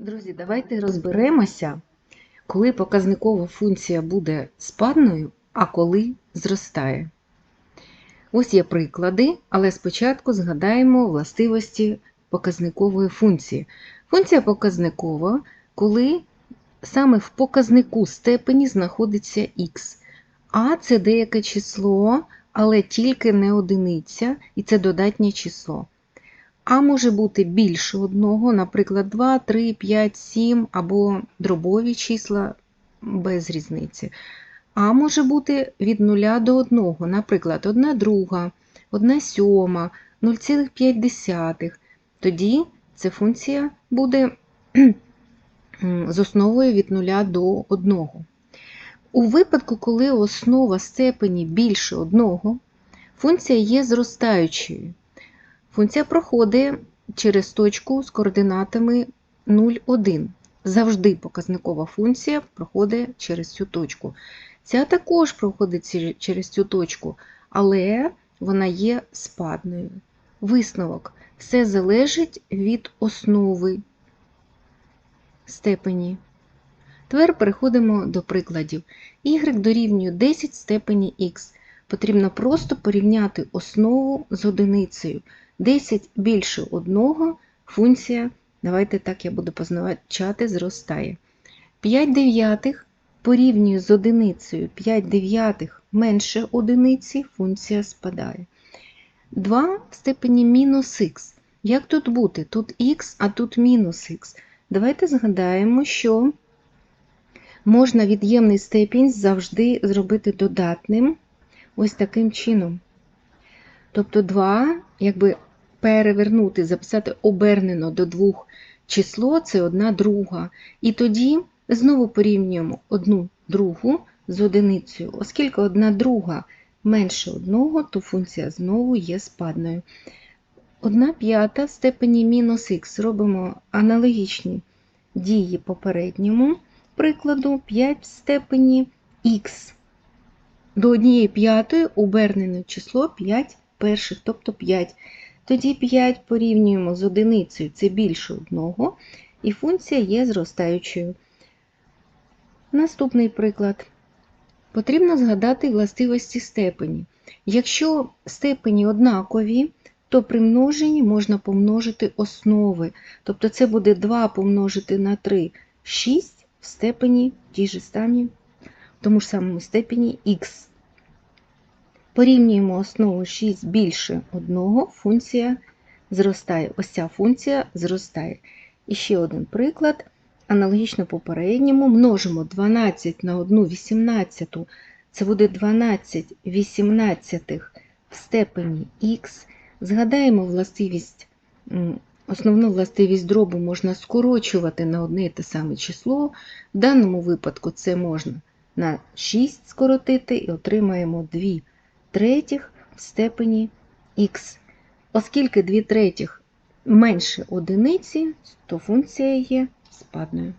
Друзі, давайте розберемося, коли показникова функція буде спадною, а коли зростає. Ось є приклади, але спочатку згадаємо властивості показникової функції. Функція показникова, коли саме в показнику степені знаходиться х. А це деяке число, але тільки не одиниця, і це додатнє число. А може бути більше одного, наприклад, 2, 3, 5, 7 або дробові числа без різниці. А може бути від 0 до 1, наприклад, 1 друга, 1 сьома, 0,5. Тоді ця функція буде з основою від 0 до 1. У випадку, коли основа степені більше 1, функція є зростаючою. Функція проходить через точку з координатами 0, 1. Завжди показникова функція проходить через цю точку. Ця також проходить через цю точку, але вона є спадною. Висновок. Все залежить від основи степені. Тепер переходимо до прикладів. y дорівнює 10 степені х. Потрібно просто порівняти основу з одиницею. 10 більше 1 функція, давайте так я буду позначати, зростає. 5 дев'ятих порівнює з одиницею 5 дев'ятих менше одиниці, функція спадає. 2 в степені мінус х. Як тут бути? Тут х, а тут мінус х. Давайте згадаємо, що можна від'ємний степінь завжди зробити додатним ось таким чином. Тобто 2, якби перевернути, записати обернено до двох число це одна друга. І тоді знову порівнюємо одну другу з одиницею. Оскільки одна друга менше одного, то функція знову є спадною. Одна п'ята в степені мінус х. Робимо аналогічні дії попередньому прикладу 5 в степені х. До однієї п'ятої обернене число 5 перших, тобто 5. Тоді 5 порівнюємо з одиницею, це більше одного, і функція є зростаючою. Наступний приклад. Потрібно згадати властивості степені. Якщо степені однакові, то при множенні можна помножити основи. Тобто це буде 2 помножити на 3 6 в степені тій же стані, в тому ж самому степені х. Порівнюємо основу 6 більше 1, функція зростає. Ось ця функція зростає. І ще один приклад. Аналогічно попередньому множимо 12 на 1 18, це буде 12 18 в степені х. Згадаємо властивість, основну властивість дробу можна скорочувати на одне і те саме число. В даному випадку це можна на 6 скоротити і отримаємо 2 третіх в степені х. Оскільки 2 третіх менше одиниці, то функція є спадною.